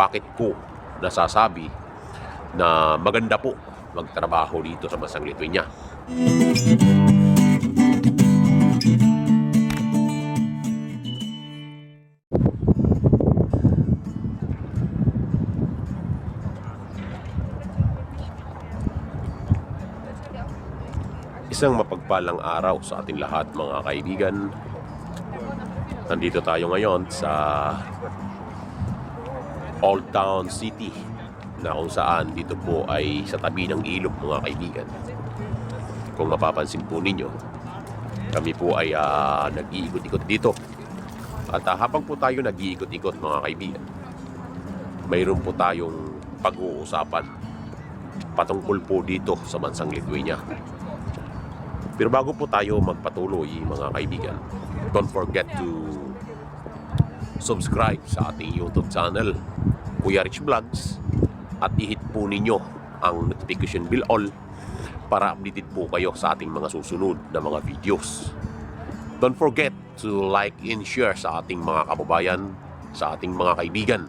bakit ko nasasabi na maganda po magtrabaho dito sa Masang Lithuania. Isang mapagpalang araw sa ating lahat mga kaibigan. Nandito tayo ngayon sa Old Town City na kung saan dito po ay sa tabi ng ilog mga kaibigan. Kung mapapansin po ninyo, kami po ay ah, nag-iikot-ikot dito. At ah, habang po tayo nag-iikot-ikot mga kaibigan, mayroon po tayong pag-uusapan patungkol po dito sa bansang Lithuania. Pero bago po tayo magpatuloy mga kaibigan, don't forget to subscribe sa ating YouTube channel, Kuya Rich Vlogs, at i-hit po ninyo ang notification bell all para updated po kayo sa ating mga susunod na mga videos. Don't forget to like and share sa ating mga kababayan, sa ating mga kaibigan,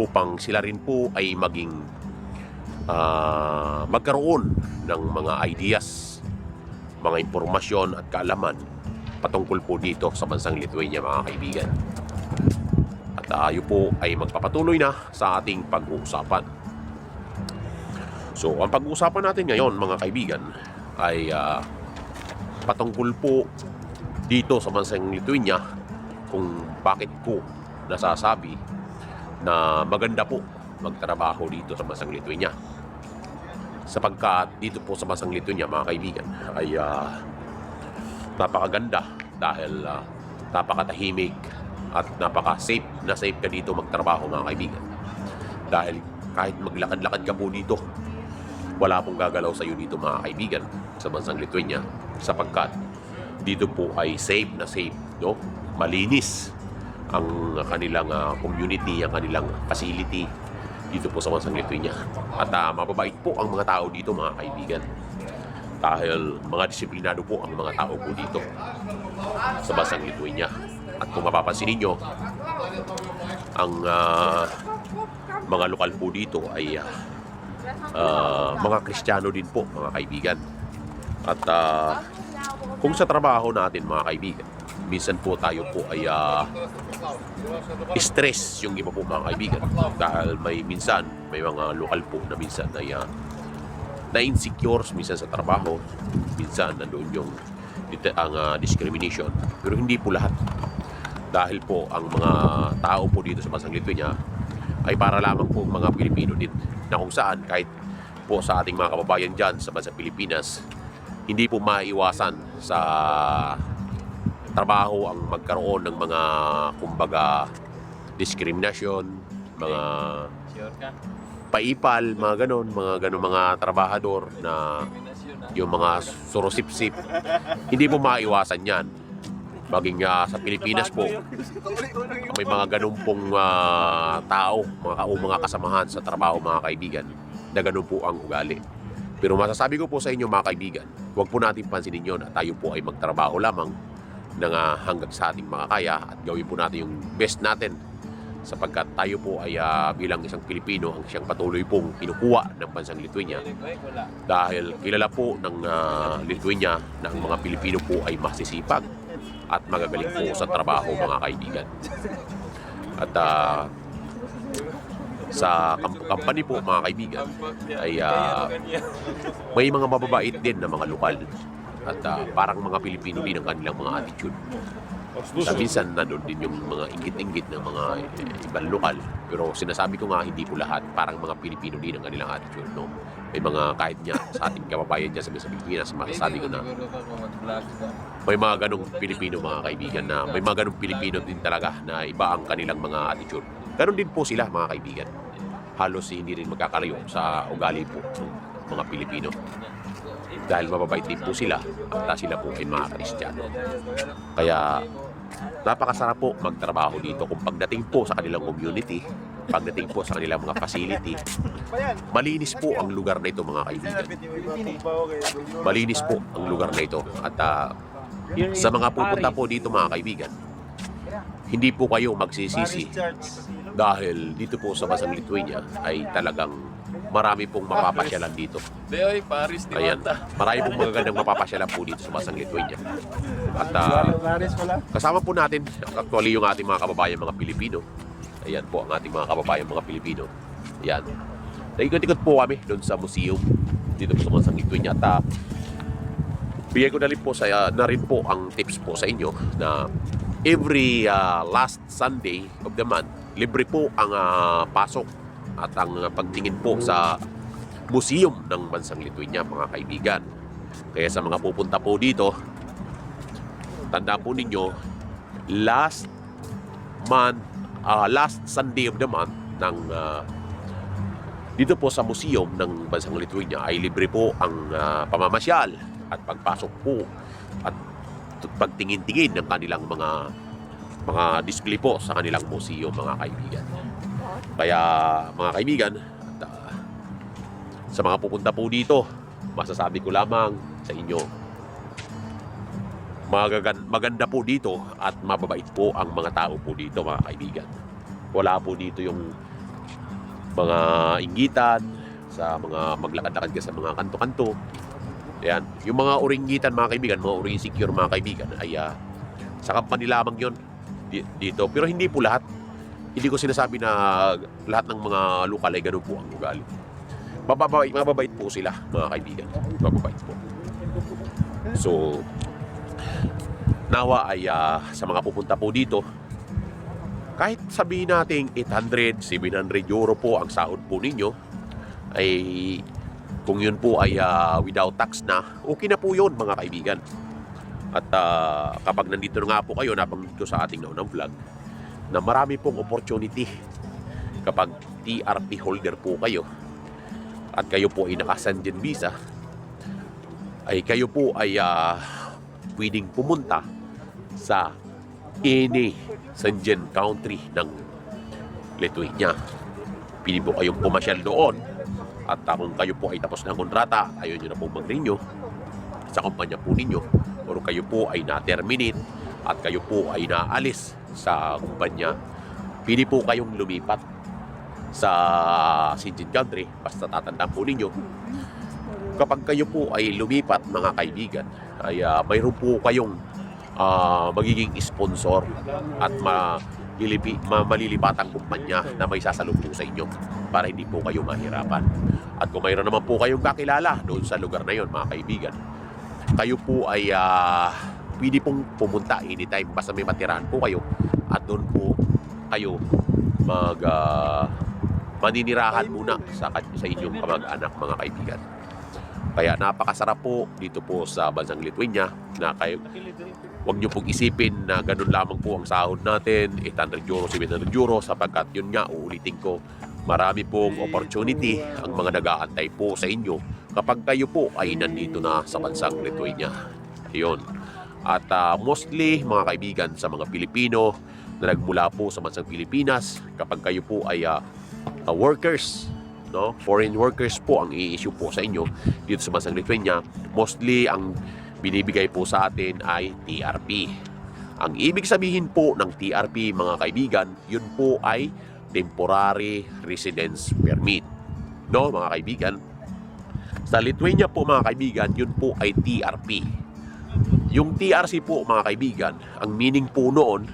upang sila rin po ay maging ah, magkaroon ng mga ideas, mga impormasyon at kaalaman patungkol po dito sa bansang Lithuania mga kaibigan. Tayo po ay magpapatuloy na sa ating pag-uusapan. So, ang pag-uusapan natin ngayon mga kaibigan ay ah, patungkol po dito sa bansang Lithuania kung bakit ko nasasabi na maganda po magtrabaho dito sa bansang Lithuania. Sapagkat dito po sa bansang Lithuania mga kaibigan ay ah, napakaganda dahil ah, napakatahimik at napaka-safe na safe ka dito magtrabaho mga kaibigan. Dahil kahit maglakad-lakad ka po dito, wala pong gagalaw sa iyo dito mga kaibigan sa bansang Lithuania sapagkat dito po ay safe na safe, no? Malinis ang kanilang ah, community, ang kanilang facility dito po sa bansang Lithuania. At ah, mababait po ang mga tao dito mga kaibigan. Dahil mga disiplinado po ang mga tao po dito sa bansang Lithuania. At kung mapapansin ninyo, ang ah, mga lokal po dito ay ah, ah, mga Kristiyano din po, mga kaibigan. At ah, kung sa trabaho natin, mga kaibigan, minsan po tayo po ay ah, stress yung iba po mga kaibigan. Dahil may minsan, may mga lokal po na minsan ay ah, na-insecure minsan sa trabaho. Minsan nandoon yung ang ah, discrimination. Pero hindi po lahat. Dahil po ang mga tao po dito sa bansang Lithuania ay para lamang po mga Pilipino din na kung saan kahit po sa ating mga kababayan dyan sa bansang Pilipinas hindi po maiwasan sa trabaho ang magkaroon ng mga kumbaga diskriminasyon, mga paipal, mga ganon, mga ganon mga trabahador na yung mga surosip-sip. Hindi po maiwasan yan. Maging ah, sa Pilipinas po, may mga ganun pong ah, tao, mga, o mga kasamahan sa trabaho mga kaibigan, na ganun po ang ugali. Pero masasabi ko po sa inyo mga kaibigan, huwag po natin pansinin yun na tayo po ay magtrabaho lamang ng ah, hanggang sa ating makakaya at gawin po natin yung best natin sapagkat tayo po ay ah, bilang isang Pilipino ang siyang patuloy pong kinukuha ng bansang Lithuania dahil kilala po ng ah, Lithuania na ang mga Pilipino po ay masisipag at magagaling po sa trabaho mga kaibigan. At ah, sa company po mga kaibigan ay ah, may mga mababait din na mga lokal at ah, parang mga Pilipino din ang kanilang mga attitude. Sa minsan nandun din yung mga ingit-ingit ng mga eh, ibang lokal. Pero sinasabi ko nga hindi po lahat. Parang mga Pilipino din ang kanilang attitude. No? May mga kahit niya sa ating kababayan sa, sa Pilipinas, masasabi ko na may mga ganong Pilipino mga kaibigan na may mga ganong Pilipino din talaga na iba ang kanilang mga attitude. Ganon din po sila mga kaibigan. Halos hindi rin magkakalayo sa ugali po ng mga Pilipino. Dahil mababait din po sila at sila po ay mga Kristiyano. Kaya napakasarap po magtrabaho dito kung pagdating po sa kanilang community, pagdating po sa kanilang mga facility, malinis po ang lugar na ito mga kaibigan. Malinis po ang lugar na ito. At ah, sa mga pupunta po dito mga kaibigan, hindi po kayo magsisisi Dahil dito po sa Basang Lithuania ay talagang marami pong mapapasyalan dito. Ayan, marami pong magagandang mapapasyalan po dito sa Basang Lithuania. At pala. kasama po natin actually yung ating mga kababayan mga Pilipino. Ayan po ang ating mga kababayan mga Pilipino. Ayan. Naikot-ikot po kami doon sa museum dito po sa Basang Lithuania. At ah, bigay ko na rin po sa na rin po ang tips po sa inyo na every ah, last Sunday of the month libre po ang ah, pasok at ang pagtingin po sa museum ng bansang Lithuania mga kaibigan. Kaya sa mga pupunta po dito, tanda po ninyo last month ah, last Sunday of the month ng ah, dito po sa museum ng bansang Lithuania ay libre po ang ah, pamamasyal at pagpasok po at pagtingin-tingin ng kanilang mga mga display po sa kanilang museum mga kaibigan. Kaya mga kaibigan, at, ah, sa mga pupunta po dito, masasabi ko lamang sa inyo, magagan, maganda po dito at mababait po ang mga tao po dito mga kaibigan. Wala po dito yung mga inggitan sa mga maglakad-lakad ka sa mga kanto-kanto. Ayan. Yung mga uringitan mga kaibigan, mga uring secure mga kaibigan ay ah, sa company lamang di- dito. Pero hindi po lahat. Hindi ko sinasabi na lahat ng mga lokal ay ganun po ang ugali. Mababait, mababait po sila mga kaibigan. Mababait po. So, nawa ay ah, sa mga pupunta po dito, kahit sabihin natin 800, 700 euro po ang sahod po ninyo, ay kung yun po ay ah, without tax na, okay na po yun mga kaibigan. At ah, kapag nandito na nga po kayo, nabanggit ko sa ating naunang vlog, na marami pong opportunity kapag TRP holder po kayo at kayo po ay naka-Schengen visa, ay kayo po ay ah, pwedeng pumunta sa any Schengen country ng Lithuania. Pili po kayong pumasyal doon at ah, kung kayo po ay tapos ng kontrata, ayaw nyo na po mag-renew sa kumpanya po ninyo. Or kayo po ay na-terminate at kayo po ay naalis sa kumpanya, pili po kayong lumipat sa Schengen country basta tatandaan po ninyo kapag kayo po ay lumipat mga kaibigan ay ah, mayroon po kayong ah, magiging sponsor at ma lilipi, ma- malilipatang kumpanya na may sasalubong sa inyo para hindi po kayo mahirapan. At kung mayroon naman po kayong kakilala doon sa lugar na yon mga kaibigan, kayo po ay ah, pwede pong pumunta anytime basta may matirahan po kayo at doon po kayo mag ah, maninirahan muna sa, sa inyong kamag-anak mga kaibigan. Kaya napakasarap po dito po sa bansang Lithuania na kayo Huwag niyo pong isipin na ganun lamang po ang sahod natin, 800 euro, 700 euro, sapagkat yun nga, uulitin ko, marami pong opportunity ang mga nag-aantay po sa inyo kapag kayo po ay nandito na sa bansang Lithuania. Yun. At ah, mostly, mga kaibigan, sa mga Pilipino na nagmula po sa bansang Pilipinas, kapag kayo po ay ah, ah, workers, no? foreign workers po ang i-issue po sa inyo dito sa bansang Lithuania, mostly ang binibigay po sa atin ay TRP. Ang ibig sabihin po ng TRP mga kaibigan, yun po ay Temporary Residence Permit. No mga kaibigan? Sa Lithuania po mga kaibigan, yun po ay TRP. Yung TRC po mga kaibigan, ang meaning po noon,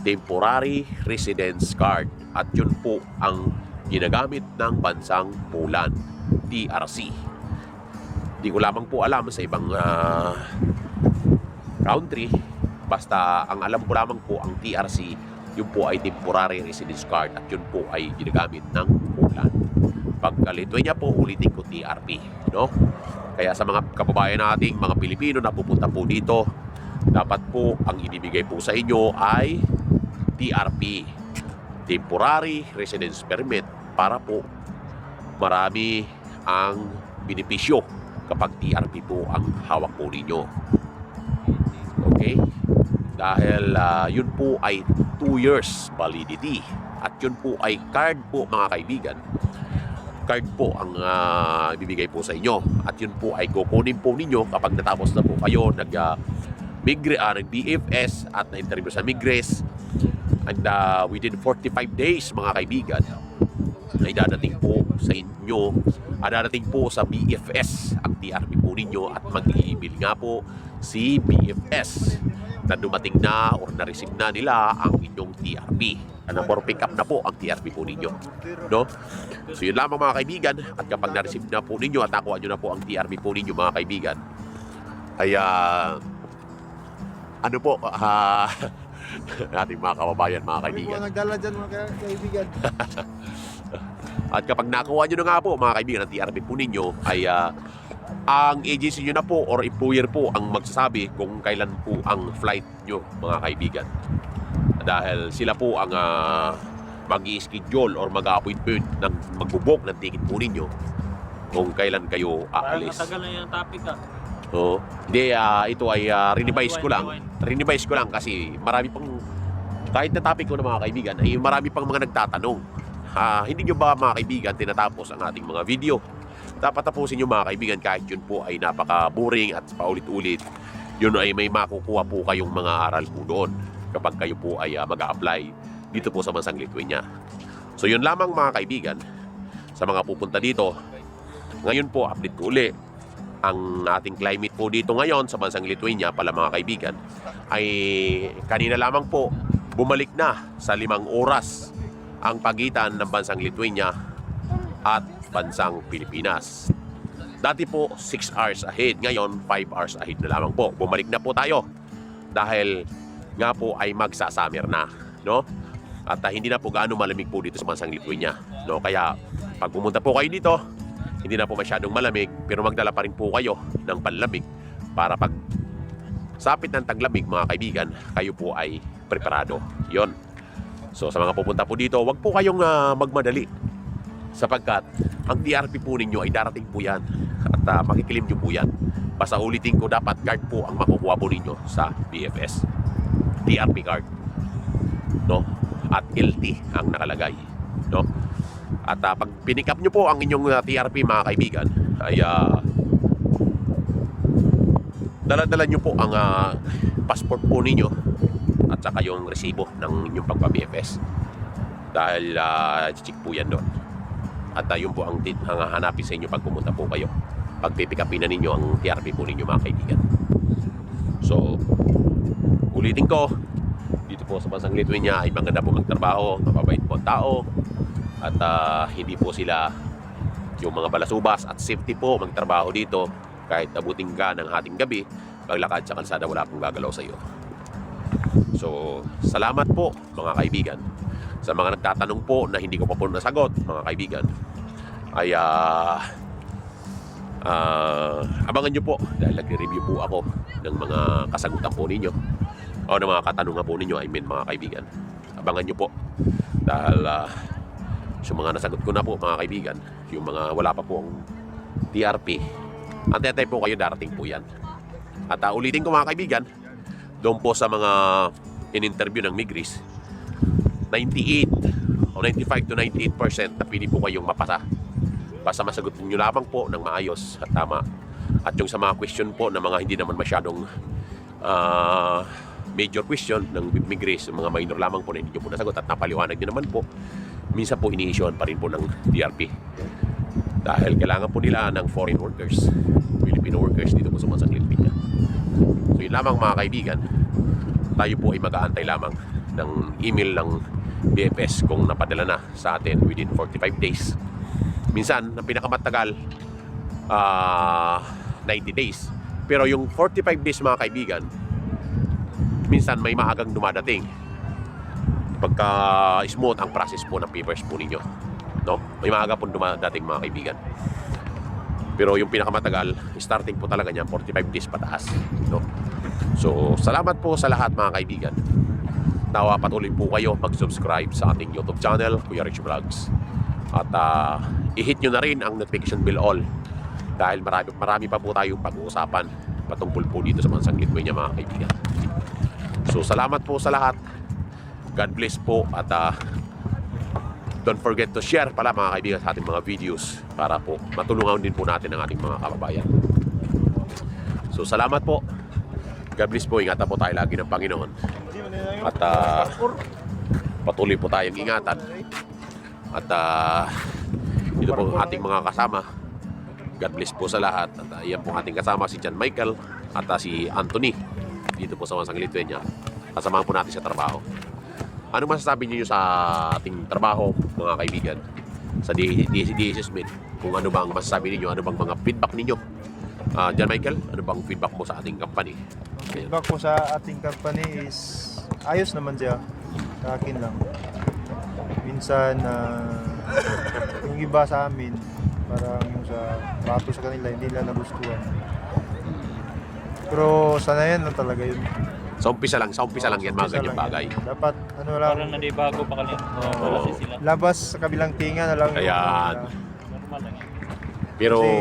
Temporary Residence Card. At yun po ang ginagamit ng bansang Poland, TRC. Di ko lamang po alam sa ibang ah, country. Basta ang alam ko lamang po ang TRC, yun po ay temporary residence card at yun po ay ginagamit ng Poland. Pag Lithuania po, ulitin ko TRP. No? Kaya sa mga kababayan nating mga Pilipino na pupunta po dito, dapat po ang inibigay po sa inyo ay TRP, Temporary Residence Permit, para po marami ang benepisyo kapag TRP po ang hawak po ninyo. Okay? Dahil ah, yun po ay 2 years validity at yun po ay card po mga kaibigan. Card po ang ah, ibibigay po sa inyo at yun po ay kukunin po ninyo kapag natapos na po kayo nag ah, migre, nag BFS at na-interview sa Migres And uh, within 45 days, mga kaibigan, ay dadating po sa inyo, ah, dadating po sa BFS ang TRP po ninyo at mag-i-email nga po si BFS na dumating na or na-receive na nila ang inyong TRP. Ano for pick up na po ang TRP po ninyo. No? So yun lamang mga kaibigan at kapag na-receive na po ninyo at nakuha nyo na po ang TRP po ninyo mga kaibigan ay ah, ano po ah ating mga kababayan mga Kami po kaibigan nagdala dyan mga ka- kaibigan. At kapag nakuha nyo na nga po, mga kaibigan, ang TRP po ninyo, ay ah, ang agency nyo na po or employer po ang magsasabi kung kailan po ang flight nyo, mga kaibigan. Dahil sila po ang uh, mag schedule or mag-appointment ng magbubok ng ticket po ninyo kung kailan kayo Parang aalis. matagal na yung topic ah. Oo. Hindi, ah, ito ay uh, renevise ko lang. Renevise ko lang kasi marami pang, kahit na topic ko na mga kaibigan, ay marami pang mga nagtatanong. Ah, hindi nyo ba mga kaibigan tinatapos ang ating mga video? Dapat tapusin nyo mga kaibigan kahit yun po ay napaka-boring at paulit-ulit. Yun ay may makukuha po kayong mga aral po doon kapag kayo po ay mag apply dito po sa bansang Lithuania. So yun lamang mga kaibigan sa mga pupunta dito. Ngayon po, update ko uli ang ating climate po dito ngayon sa bansang Lithuania pala mga kaibigan ay kanina lamang po bumalik na sa limang oras ang pagitan ng bansang Lithuania at bansang Pilipinas. Dati po 6 hours ahead, ngayon 5 hours ahead na lamang po. Bumalik na po tayo dahil nga po ay magsa-summer na, no? At ah, hindi na po gaano malamig po dito sa bansang Lithuania, no? Kaya pag pumunta po kayo dito, hindi na po masyadong malamig pero magdala pa rin po kayo ng panlamig para pag sapit ng taglamig mga kaibigan kayo po ay preparado yon so sa mga pupunta po dito wag po kayong ah, magmadali. Sapagkat ang TRP po ninyo ay darating po yan. At ah, makikilim nyo po yan. Basta ulitin ko dapat card po ang makukuha po ninyo sa BFS TRP card no? At LT ang nakalagay. No? At ah, pag pinick up nyo po ang inyong ah, TRP mga kaibigan, ay ah, dala-dala nyo po ang ah, passport po ninyo at saka yung resibo ng inyong pagpa-BFS. Dahil uh, check po yan doon. At ah, yun po ang, ang hanapin sa inyo pag pumunta po kayo. Pag pipick upin na ninyo ang TRP po ninyo mga kaibigan. So, ulitin ko, dito po sa bansang Lithuania ay maganda po magtrabaho, mababait po ang tao, at ah, hindi po sila yung mga balasubas at safety po magtrabaho dito kahit abuting ka ng hating gabi paglakad sa kalsada wala pong gagalaw sa iyo so salamat po mga kaibigan. Sa mga nagtatanong po na hindi ko pa po nasagot mga kaibigan ay ah ah, abangan nyo po dahil nagre-review po ako ng mga kasagutan po ninyo o ng mga katanungan po ninyo I mean mga kaibigan. Abangan nyo po dahil ah, yung mga nasagot ko na po mga kaibigan, yung mga wala pa po ang TRP, antay po kayo darating po yan. At uh, ulitin ko mga kaibigan, doon po sa mga in-interview ng Migris, 98 o 95 to 98% na pili po kayong mapasa. Basta masagot niyo lamang po ng maayos at tama. At yung sa mga question po na mga hindi naman masyadong ah, major question ng Migris, mga minor lamang po na hindi nyo po nasagot at napaliwanag nyo naman po minsan po ini-issuean pa rin po ng DRP. Dahil kailangan po nila ng foreign workers, Filipino workers dito po sa bansang Pilipinas. So yun lamang mga kaibigan, tayo po ay mag-aantay lamang ng email ng BFS kung napadala na sa atin within 45 days. Minsan, ang pinakamatagal, ah 90 days. Pero yung 45 days mga kaibigan, minsan may maagang dumadating pagka smooth ang process po ng papers po ninyo. No? May maaga po dumadating mga kaibigan. Pero yung pinakamatagal, starting po talaga niyan 45 days pataas, no? So, salamat po sa lahat mga kaibigan. Nawa patuloy po kayo mag-subscribe sa ating YouTube channel, Kuya Rich Vlogs. At ah, i-hit nyo na rin ang notification bell all dahil marami, marami pa po tayong pag-uusapan patungkol po dito sa bansang Lithuania mga kaibigan. So, salamat po sa lahat. God bless po at ah, don't forget to share pala mga kaibigan sa ating mga videos para po matulungan din po natin ang ating mga kababayan. So salamat po. God bless po. Ingatan po tayo lagi ng Panginoon. At ah, patuloy po tayong ingatan. At ah, ito po ating mga kasama. God bless po sa lahat. At uh, yan po ating kasama si John Michael at ah, si Anthony dito po sa Mansang Lithuania. Kasamahan po natin sa trabaho. Ano masasabi niyo sa ating trabaho, mga kaibigan? Sa DSS Med, kung ano bang masasabi ninyo, ano bang mga feedback ninyo? Ah, John Michael, ano bang feedback mo sa ating company? Feedback ko sa ating company is ayos naman siya. Sa akin lang. Minsan, ah, yung iba sa amin, parang yung sa trato sa kanila, hindi nila nagustuhan. Pero sanayan lang talaga yun. Sa umpisa lang, sa umpisa lang yan mga ganyang lang bagay. yan. Dapat, ano lang, Parang nanibago pa kami. Oo. Wala si sila. labas sa kabilang tinga na lang. yung- Ayan. Normal lang yan. Pero, Kasi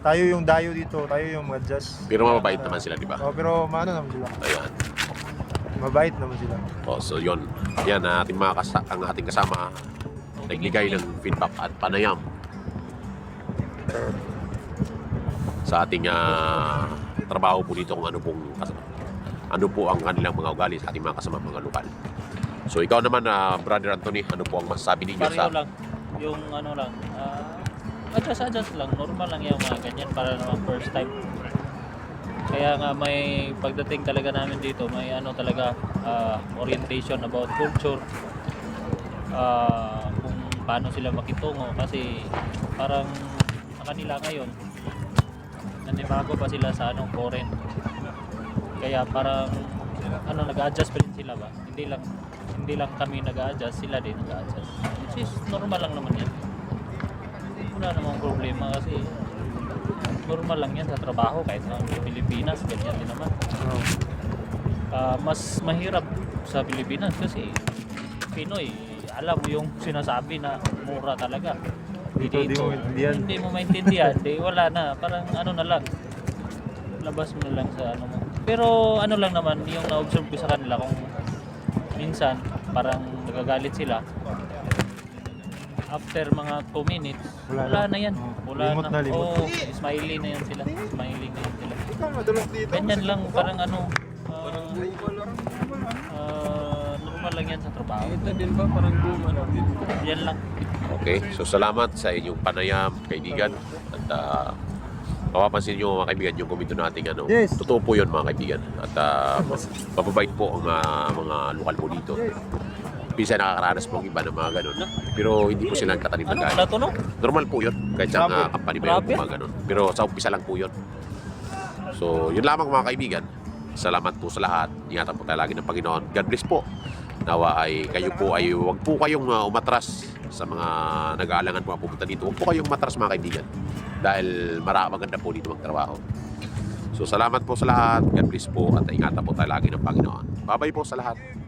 tayo yung dayo dito, tayo yung mag-adjust. pero mababait naman sila, di ba? Oh, pero maano naman sila. Ayan. Mabait naman sila. Oh, so yun. Yan ang ating mga kasa- ang ating kasama nagbigay ng feedback at panayam sa ating ah, trabaho po dito kung ano pong kas- ano po ang kanilang mga ugali sa ating mga kasama mga lokal. So ikaw naman na Brother Anthony, ano po ang masasabi ninyo Pareho sa lang. Yung ano lang. ah, adjust, adjust lang. Normal lang yung mga ganyan para naman first time. Kaya nga may pagdating talaga namin dito, may ano talaga ah, orientation about culture. Ah, kung paano sila makitungo kasi parang sa kanila ngayon nanibago pa sila sa anong foreign. Kaya parang ano nag-adjust pa rin sila ba? Hindi lang hindi lang kami nag-adjust, sila din nag-adjust. Which is normal lang naman yan. Wala namang problema kasi normal lang yan sa trabaho kahit sa Pilipinas, ganyan din naman. Ah, mas mahirap sa Pilipinas kasi Pinoy, alam mo yung sinasabi na mura talaga. Dito, di mo maintindihan. Hindi mo maintindihan, di wala na. Parang ano na lang. Labas mo na lang sa ano mo. Pero ano lang naman, yung na-observe ko sa kanila kung minsan parang nagagalit sila. After mga 2 minutes, Wala wala, na. na yan. Oh, Wala limot na. na, limot. Oo, smiley na yan sila. Smiley na yan sila. Ganyan lang, parang ano, ah, ah, normal lang yan sa trabaho. Ito din ba, parang ano, Yan lang. Okay, so salamat sa inyong panayam, kaibigan. At uh, mapapansin nyo mga kaibigan yung komento natin ano. Yes. Totoo po yun mga kaibigan. At uh, mababait po ang uh, mga lokal po dito. Bisa nakakaranas po ang iba ng mga ganun. Pero hindi po sila nagtatanim ng Ano, galit. wala to no? Normal po yun. Kahit sa uh, Grabe. company po Grabe. mga ganun. Pero sa umpisa lang po yun. So, yun lamang mga kaibigan. Salamat po sa lahat. Ingatan po tayo lagi ng Panginoon. God bless po. Nawa ay kayo po ay huwag po kayong uh, umatras sa mga nag-aalangan po pupunta dito. Huwag po kayong umatras mga kaibigan. Dahil mara maganda po dito magtrabaho. So salamat po sa lahat. God bless po at ingatan po tayo lagi ng Panginoon. Bye-bye po sa lahat.